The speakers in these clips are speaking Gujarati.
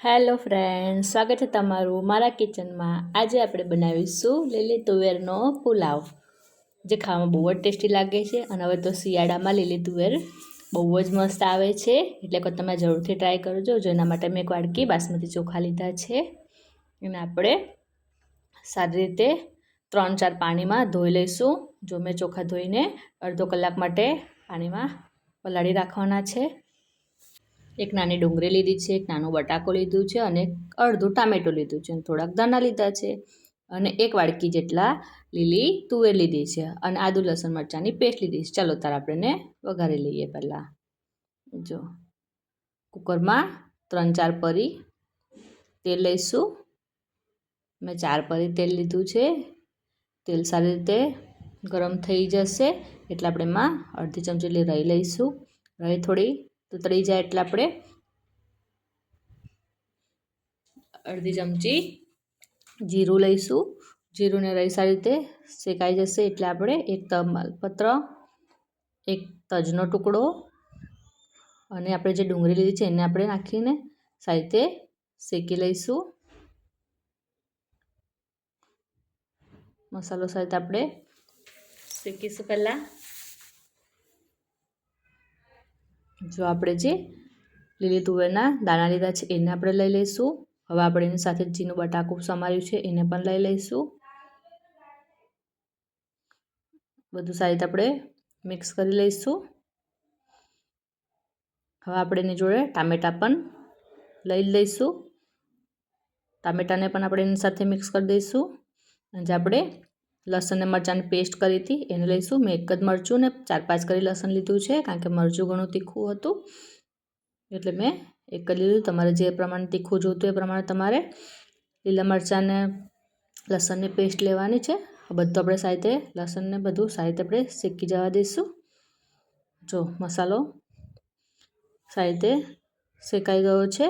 હેલો ફ્રેન્ડ સ્વાગત છે તમારું મારા કિચનમાં. આજે આપણે બનાવીશું લીલી તુવેરનો પુલાવ, જે ખાવામાં બહુ જ ટેસ્ટી લાગે છે અને હવે તો શિયાળામાં લીલી તુવેર બહુ જ મસ્ત આવે છે. એટલે કે તમે જરૂરથી ટ્રાય કરજો, જો એના માટે મેં એક વાડકી બાસમતી ચોખા લીધા છે. એને આપણે સારી રીતે ત્રણ ચાર પાણીમાં ધોઈ લઈશું. જો મેં ચોખા ધોઈને અડધો કલાક માટે પાણીમાં પલાળી રાખવાના છે. એક નાની ડુંગળી લીધી છે, એક નાનું બટાકો લીધું છે અને અડધું ટામેટું લીધું છે. થોડાક દાણા લીધા છે અને એક વાડકી જેટલા લીલી તુવેર લીધી છે અને આદુ, લસણ, મરચાંની પેસ્ટ લીધી છે. ચાલો તાર આપણે વઘારી લઈએ પહેલાં. જો, કુકરમાં ત્રણ ચાર પરી તેલ લઈશું. મેં ચાર પરી તેલ લીધું છે. તેલ સારી રીતે ગરમ થઈ જશે એટલે આપણે એમાં અડધી ચમચી રહી લઈશું. રહી થોડી તો તળી જાય એટલે આપણે અડધી ચમચી જીરું લઈશું. જીરુંને રહી સારી રીતે શેકાઈ જશે એટલે આપણે એક તમાલપત્ર એક તજનો ટુકડો અને આપણે જે ડુંગળી લીધી છે એને આપણે નાખીને સારી રીતે શેકી લઈશું. મસાલો સાથે આપણે શેકીશું પહેલાં. જો આપણે જે લીલી તુવેરના દાણા લીધા છે, એને આપણે લઈ લઈશું. હવે આપણે એની સાથે જીનું બટાકું સમાર્યું છે, એને પણ લઈ લઈશું. બધું સારી રીતે આપણે મિક્સ કરી લઈશું. હવે આપણે એની જોડે ટામેટાં પણ લઈ લઈશું. ટામેટાને પણ આપણે એની સાથે મિક્સ કરી દઈશું. અને જે આપણે લસણ અને મરચાંની પેસ્ટ કરી હતી. એને લઈશું. મેં એક જ મરચું ને ચાર પાંચ કરી લસણ લીધું છે, કારણ કે મરચું ઘણું તીખું હતું. એટલે મેં એક જ લીધું. તમારે જે પ્રમાણે તીખું જોતું એ પ્રમાણે તમારે લીલા મરચાંને, લસણની પેસ્ટ લેવાની છે. બધું આપણે સારી લસણને બધું સારી રીતે આપણે શેકી જવા દઈશું. જો, મસાલો સારી રીતે શેકાઈ ગયો છે.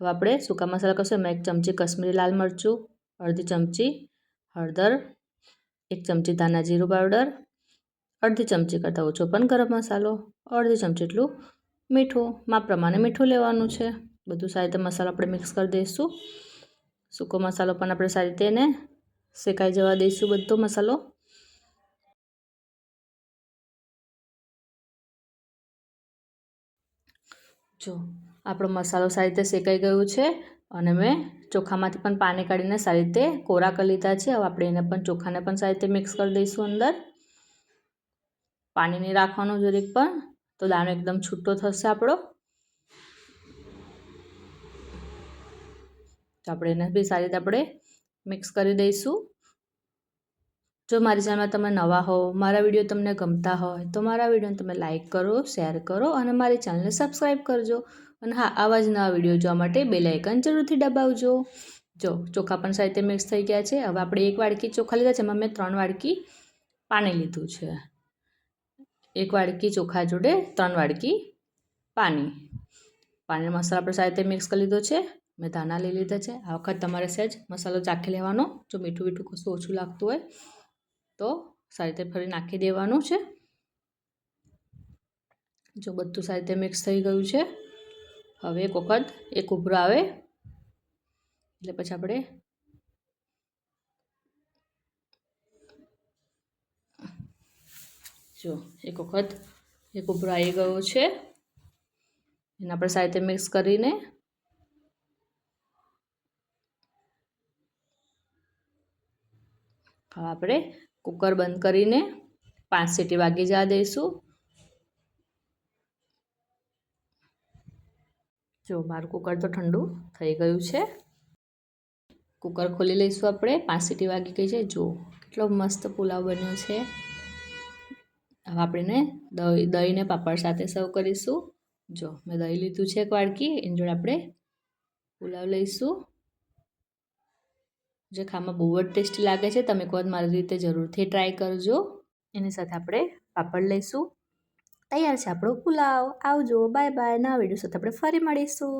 હવે આપણે સૂકા મસાલા કશું એમાં એક ચમચી કશ્મીરી લાલ મરચું, અડધી ચમચી હળદર એક ચમચી દાના જીરું પાવડર, અડધી ચમચી કરતાં ઓછો પણ ગરમ મસાલો, અડધી ચમચી એટલું મીઠું, માપ પ્રમાણે મીઠું લેવાનું છે. બધું સારી રીતે મસાલો આપણે મિક્સ કરી દઈશું. સૂકો મસાલો પણ આપણે સારી રીતે એને શેકાઈ જવા દઈશું બધો મસાલો. જો, આપણો મસાલો સારી રીતે શેકાઈ ગયો છે. અને મેં ચોખામાંથી પણ પાણી કાઢીને સારી રીતે કોરા કરી લીધા છે. હવે આપણે એને પણ ચોખાને પણ સારી રીતે મિક્સ કરી દઈશું અંદર. પાણી નહીં રાખવાનું જરીક પણ. તો દાણો એકદમ છૂટો થશે આપણો. તો આપણે એને બી સારી રીતે આપણે મિક્સ કરી દઈશું. જો મારી ચેનલમાં તમે નવા હો, મારા વીડિયો તમને ગમતા હોય, તો મારા વિડીયોને તમે લાઇક કરો શેર કરો અને મારી ચેનલને સબસ્ક્રાઈબ કરજો. અને હા, આવા જ નવા વીડિયો જોવા માટે બે લાઇકન જરૂરથી દબાવજો. જો, ચોખા પણ સારી રીતે મિક્સ થઈ ગયા છે. હવે આપણે એક વાડકી ચોખા લીધા છે. એમાં મેં ત્રણ વાડકી પાણી લીધું છે. એક વાડકી ચોખા જોડે ત્રણ વાડકી પાણી. પાણી મસાલા આપણે સારી રીતે મિક્સ કરી લીધો છે. મેં ધાના લઈ લીધા છે. આ વખત તમારે સહેજ મસાલો ચાખી લેવાનો. જો મીઠું મીઠું કશું ઓછું લાગતું હોય, તો સારી રીતે ફરી નાખી દેવાનું છે. જો બધું સારી રીતે મિક્સ થઈ ગયું છે. હવે એક વખત એક ઉભરો આવે. એટલે પછી આપણે જો, એક વખત એક ઉભરો આવી ગયો છે. એને આપણે સારી મિક્સ કરીને હવે આપણે કુકર બંધ કરીને પાંચ સીટી વાગી જવા દઈશું. જો મારું કુકર તો ઠંડુ થઈ ગયું છે. કુકર ખોલી લઈશું આપણે. પાંચ સીટી વાગી ગઈ છે. જો કેટલો મસ્ત પુલાવ બન્યો છે. હવે આપણે દહીં, દહીંને પાપડ સાથે સર્વ કરીશું. જો મેં દહીં લીધું છે એક વાડકી, એની જોડે આપણે પુલાવ લઈશું. જે ખાવામાં બહુ જ ટેસ્ટી લાગે છે, તમે કોઈ મારી રીતે જરૂરથી ટ્રાય કરજો. એની સાથે આપણે પાપડ લઈશું. તૈયાર છે આપણો પુલાવ. આવજો બાય બાય ના વીડિયો સાથે આપણે ફરી મળીશું.